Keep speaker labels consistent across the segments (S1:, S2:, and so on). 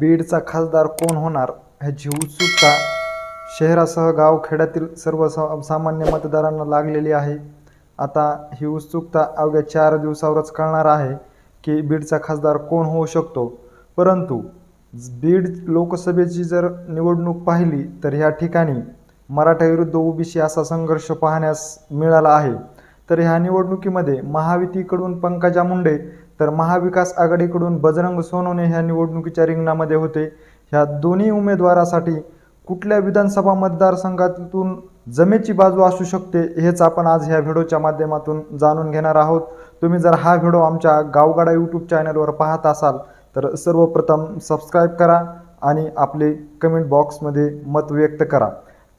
S1: बीडचा खासदार कोण होणार ह्याची उत्सुकता शहरासह गावखेड्यातील सर्व सा- सामान्य मतदारांना लागलेली आहे. आता ही उत्सुकता अवघ्या चार दिवसावरच कळणार आहे की बीडचा खासदार कोण होऊ शकतो. परंतु बीड लोकसभेची जर निवडणूक पाहिली तर ह्या ठिकाणी मराठा विरुद्ध ओबीसी असा संघर्ष पाहण्यास मिळाला आहे. तर ह्या निवडणुकीमध्ये महायुतीकडून पंकजा मुंडे तर महाविकास आघाडीकडून बजरंग सोनवणे ह्या निवडणुकीच्या रिंगणामध्ये होते. ह्या दोन्ही उमेदवारासाठी कुठल्या विधानसभा मतदारसंघातून जमेची बाजू असू शकते हेच आपण आज ह्या व्हिडिओच्या माध्यमातून जाणून घेणार आहोत. तुम्ही जर हा व्हिडिओ आमच्या गावगाडा यूट्यूब चॅनलवर पाहत असाल तर सर्वप्रथम सबस्क्राईब करा आणि आपले कमेंट बॉक्समध्ये मत व्यक्त करा.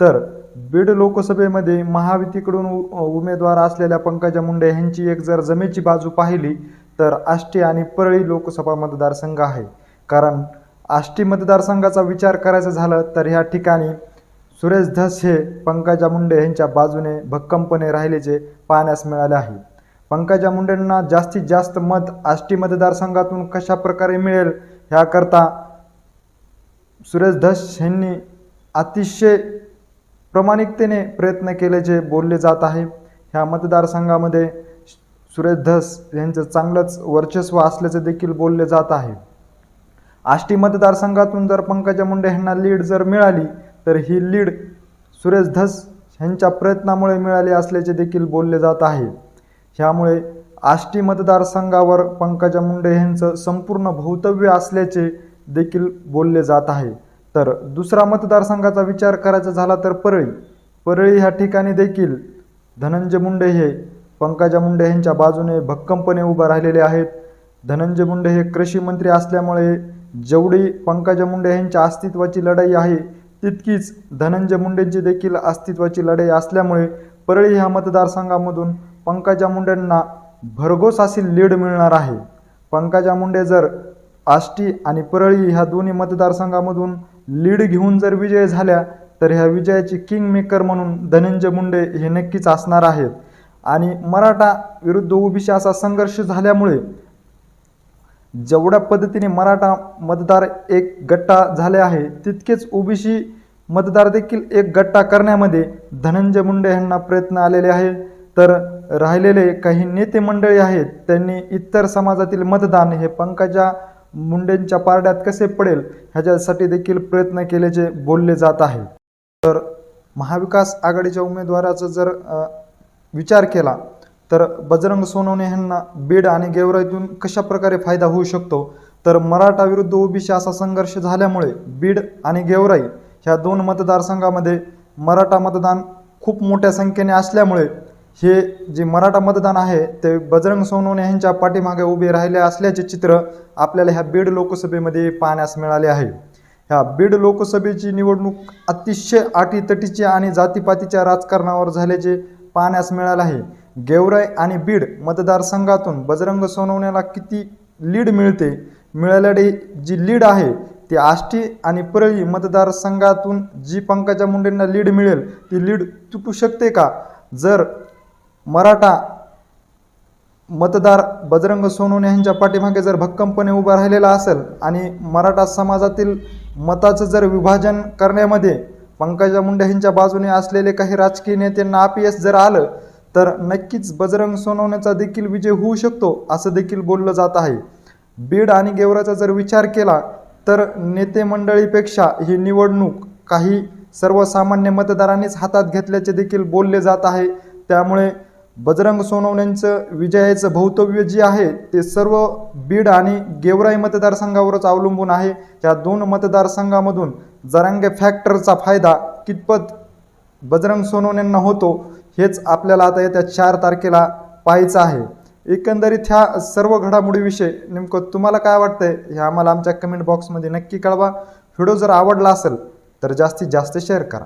S1: तर बीड लोकसभेमध्ये महायुतीकडून उ- उमेदवार असलेल्या पंकजा मुंडे यांची एक जर जमेची बाजू पाहिली तर आष्टी आणि परळी लोकसभा मतदारसंघ आहे. कारण आष्टी मतदारसंघाचा विचार करायचा झालं तर ह्या ठिकाणी सुरेश धस हे पंकजा मुंडे यांच्या बाजूने भक्कमपणे राहिल्याचे पाहण्यास मिळाले आहे. पंकजा मुंडेंना जास्तीत जास्त मत आष्टी मतदारसंघातून कशा प्रकारे मिळेल ह्याकरता सुरेश धस यांनी अतिशय प्रामाणिकतेने प्रयत्न केल्याचे बोलले जात आहे. ह्या मतदारसंघामध्ये सुरेश धस यांचं चांगलंच वर्चस्व असल्याचं देखील बोलले जात आहे. आष्टी मतदारसंघातून जर पंकजा मुंडे यांना लीड जर मिळाली तर ही लीड सुरेश धस यांच्या प्रयत्नामुळे मिळाली असल्याचे देखील बोलले जात आहे. ह्यामुळे आष्टी मतदारसंघावर पंकजा मुंडे यांचं संपूर्ण भवितव्य असल्याचे देखील बोलले जात आहे. तर दुसरा मतदारसंघाचा विचार करायचा झाला तर परळी. परळी ह्या ठिकाणी देखील धनंजय मुंडे हे पंकजा मुंडे यांच्या बाजूने भक्कमपणे उभा राहिलेले आहेत. धनंजय मुंडे हे कृषी मंत्री असल्यामुळे जेवढी पंकजा मुंडे यांच्या अस्तित्वाची लढाई आहे तितकीच धनंजय मुंडेंची देखील अस्तित्वाची लढाई असल्यामुळे परळी ह्या मतदारसंघामधून पंकजा मुंडेंना भरघोस अशी लीड मिळणार आहे. पंकजा मुंडे जर आष्टी आणि परळी ह्या दोन्ही मतदारसंघामधून लीड घेऊन जर विजय झाल्या तर ह्या विजयाची किंग मेकर म्हणून धनंजय मुंडे हे नक्कीच असणार आहेत. आणि मराठा विरुद्ध ओबीसी असा संघर्ष झाल्यामुळे जेवढ्या पद्धतीने मराठा मतदार एक गट्टा झाले आहे तितकेच ओबीसी मतदार देखील एक गट्टा करण्यामध्ये धनंजय मुंडे यांना प्रयत्न आलेले आहे. तर राहिलेले काही नेते मंडळी आहेत त्यांनी इतर समाजातील मतदान हे पंकजा मुंडेंच्या पारड्यात कसे पडेल ह्याच्यासाठी देखील प्रयत्न केल्याचे बोलले जात आहे. तर महाविकास आघाडीच्या उमेदवाराचं जर विचार केला तर बजरंग सोनवणे यांना बीड आणि गेवराईतून कशा प्रकारे फायदा होऊ शकतो? तर मराठा विरुद्ध ओबीसी असा संघर्ष झाल्यामुळे बीड आणि गेवराई ह्या दोन मतदारसंघामध्ये मराठा मतदान खूप मोठ्या संख्येने असल्यामुळे हे जे मराठा मतदान आहे ते बजरंग सोनवणे यांच्या पाठीमागे उभे राहिले असल्याचे चित्र आपल्याला ह्या बीड लोकसभेमध्ये पाहण्यास मिळाले आहे. ह्या बीड लोकसभेची निवडणूक अतिशय आटीतटीची आणि जातीपातीच्या राजकारणावर झाल्याचे पाहण्यास मिळाला आहे. गेवराई आणि बीड मतदारसंघातून बजरंग सोनवण्याला किती लीड मिळते? मिळालेली जी लीड आहे ती आष्टी आणि परळी मतदारसंघातून जी पंकजा मुंडेंना लीड मिळेल ती लीड तुटू शकते का? जर मराठा मतदार बजरंग सोनवणे यांच्या पाठीमागे जर भक्कमपणे उभा राहिलेला असेल आणि मराठा समाजातील मताचं जर विभाजन करण्यामध्ये पंकजा मुंडे यांच्या बाजूने असलेले काही राजकीय नेत्यांना अपयश जर आलं तर नक्कीच बजरंग सोनवण्याचा देखील विजय होऊ शकतो असं देखील बोललं जात आहे. बीड आणि गेवराचा जर विचार केला तर नेते मंडळीपेक्षा ही निवडणूक काही सर्वसामान्य मतदारांनीच हातात घेतल्याचे देखील बोलले जात आहे. त्यामुळे बजरंग सोनवण्यांचं विजयाचं भवितव्य जे आहे ते सर्व बीड आणि गेवराई मतदारसंघावरच अवलंबून आहे. या दोन मतदारसंघामधून जरांगे फॅक्टरचा फायदा कितपत बजरंग सोनवण्यांना होतो हेच आपल्याला आता येत्या चार तारखेला पाहायचं आहे. एकंदरीत ह्या सर्व घडामोडीविषयी नेमकं तुम्हाला काय वाटतंय हे आम्हाला आमच्या कमेंट बॉक्समध्ये नक्की कळवा. व्हिडिओ जर आवडला असेल तर जास्तीत जास्त शेअर करा.